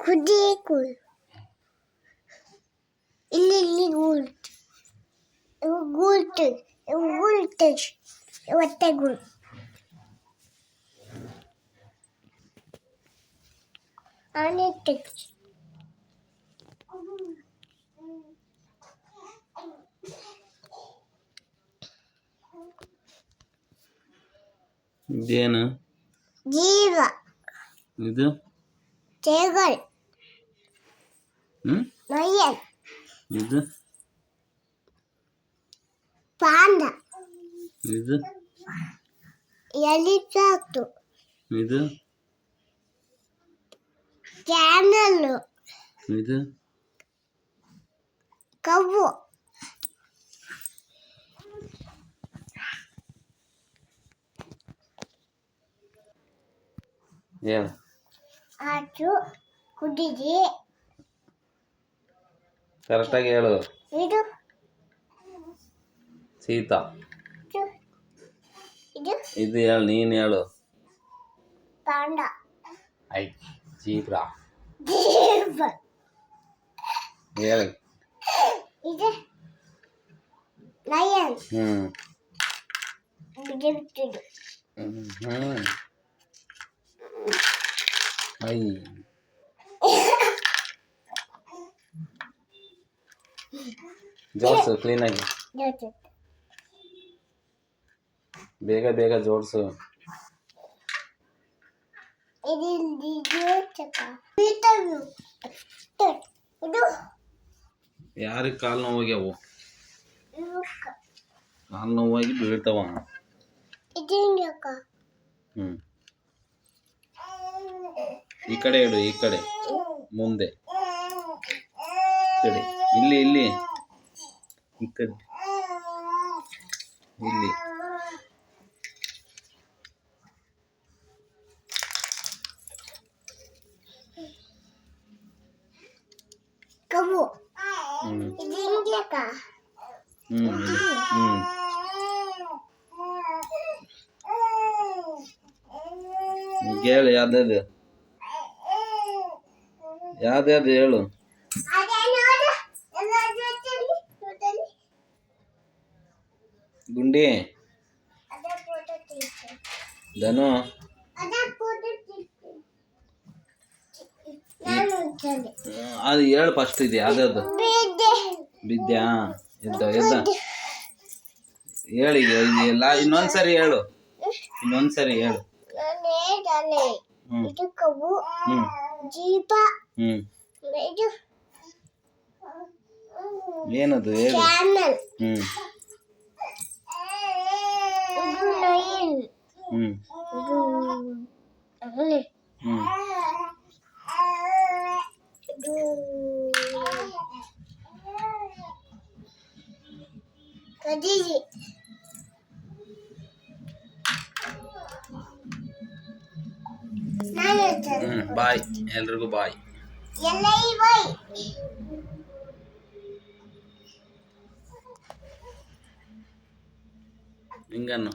ಕುದಿ ಕೂಲ್ ಇಲ್ಲಿ ಇಲ್ಲಿ ಗೂಲ್ಟ್ ಇವು ಗೂಲ್ಟ್ ಇವು ಗೂಲ್ಟ್ ಇವತ್ತೆ ಗೂಲ್ ಆನೆ ಟೆಕ್ಸ್ ಇದೇನು ಜೀವ ಇದು Hı? Hayır. Nerede? Panda. Nerede? Yeni tatlı. Nerede? Canalı. Nerede? Kabuğu. Yeah. Acu, kudici. ಕರೆಕ್ಟಾಗಿ ಹೇಳು. ಇದು. ಸೀತಾ. ಇದು. ಇದು. ಹೇಳು ನೀನು ಹೇಳು. ಪಾಂಡ. ಐ ಜೀಬ್ರಾ. ಹೇಳಿ. ಇದು. ಲಯನ್. ಹ್ಞೂ ಬಿಟ್ಟಿದ್ದು. ಹ್ಞೂ ಐ. ಜೋಡಿಸು ಕ್ಲೀನಾಗಿ ಬೇಗ ಬೇಗ ಜೋಡಿಸು. ಯಾರಿಗೆ ಕಾಲು ನೋವಾಗ್ಯಾವು? ಇದು ಕಾಲು. ನೋವಾಗಿ ಬೀಳ್ತಾವ. ಹ್ಞೂ ಈ ಕಡೆ ಇಡು ಈ ಕಡೆ. ಮುಂದೆ. ಈ ಕಡೆ ಇಲ್ಲಿ ಇಲ್ಲಿ. ಈ ಕಡೆ ಇಲ್ಲಿ ಕವ್ವು ಹ್ಞೂ ಇದು ಚಕ ಹ್ಞೂ ಹ್ಞೂ ಈಗ ಹೇಳು ಯಾವ್ದು ಯಾವ್ದು ಹೇಳು ಗುಂಡಿ? ಧನು? ಅದೇ ಹೇಳು ಫಸ್ಟ್ ಇದೆ ಯಾವ್ದು ಬಿದ್ಯಾ ಬಿದ್ದ್ಯಾ ಎದ್ದ ಎದ್ದ. ಹೇಳಿ ಎಲ್ಲ ಇನ್ನೊಂದ್ಸರಿ ಹೇಳು. ಇನ್ನೊಂದ್ಸರಿ ಹೇಳು. ಏನದು ಹೇಳು. ಕ್ಯಾನಲ್ ಕದೀಜಿ ನಾನು ಹೇಳ್ತೇನೆ ಹ್ಞೂ ಬಾಯ್ ಎಲ್ರಿಗೂ ಬಾಯ್ ಎಲ್ಲ ಬೈ ಹಿಂಗನ್ನು